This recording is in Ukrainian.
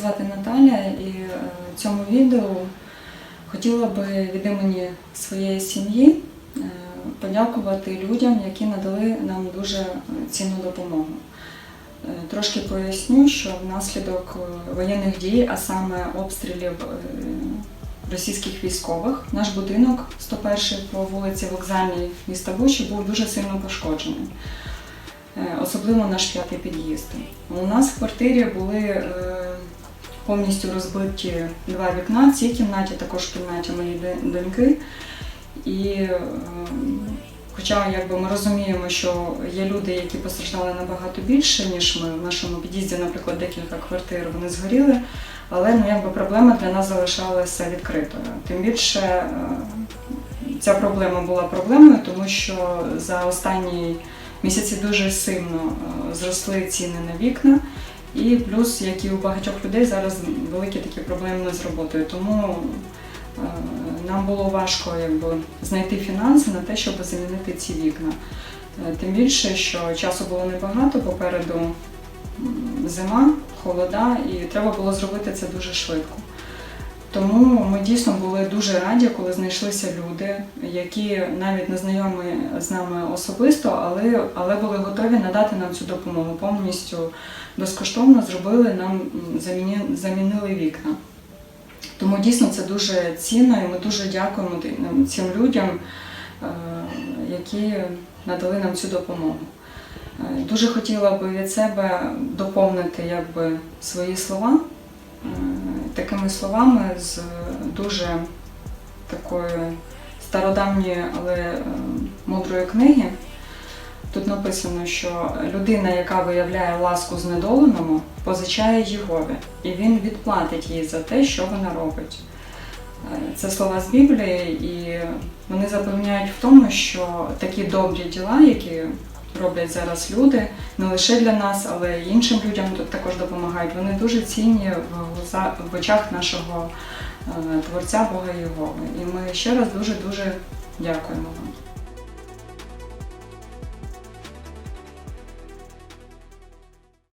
звати Наталя, і е, в цьому відео хотіла би від імені своєї сім'ї е, подякувати людям, які надали нам дуже цінну допомогу. Е, Трошки поясню, що внаслідок воєнних дій, а саме обстрілів російських військових, наш будинок 101 по вулиці Вокзальній міста Бучі був дуже сильно пошкоджений. Е, Особливо наш п'ятий під'їзд. У нас в квартирі були е, повністю розбиті два вікна. В цій кімнаті, також в кімнаті моєї доньки. І е, хоча якби ми розуміємо, що є люди, які постраждали набагато більше, ніж ми в нашому під'їзді, наприклад, декілька квартир вони згоріли, але ну, якби проблема для нас залишалася відкритою. Тим більше ця проблема була проблемою, тому що за останні місяці дуже сильно е, зросли ціни на вікна. І плюс, як і у багатьох людей, зараз великі такі проблеми з роботою. Тому е, нам було важко якби, знайти фінанси на те, щоб замінити ці вікна. Е, Тим більше, що часу було небагато, попереду зима, холода, і треба було зробити це дуже швидко. Тому ми дійсно були дуже раді, коли знайшлися люди, які навіть не знайомі з нами особисто, але, але були готові надати нам цю допомогу. Повністю безкоштовно зробили нам замінили вікна. Тому дійсно це дуже цінно, і ми дуже дякуємо цим людям, е, які надали нам цю допомогу. Е, Дуже хотіла би від себе доповнити якби, свої слова е, такими словами з дуже такої стародавньої, але е, мудрої книги. Тут написано, що людина, яка виявляє ласку знедоленому, позичає Єгові, і він відплатить їй за те, що вона робить. Е, Це слова з Біблії, і вони запевняють в тому, що такі добрі діла, які роблять зараз люди, не лише для нас, але й іншим людям також допомагають. Вони дуже цінні в, очах нашого е, Творця Бога Єгови. І ми ще раз дуже дуже дякуємо вам.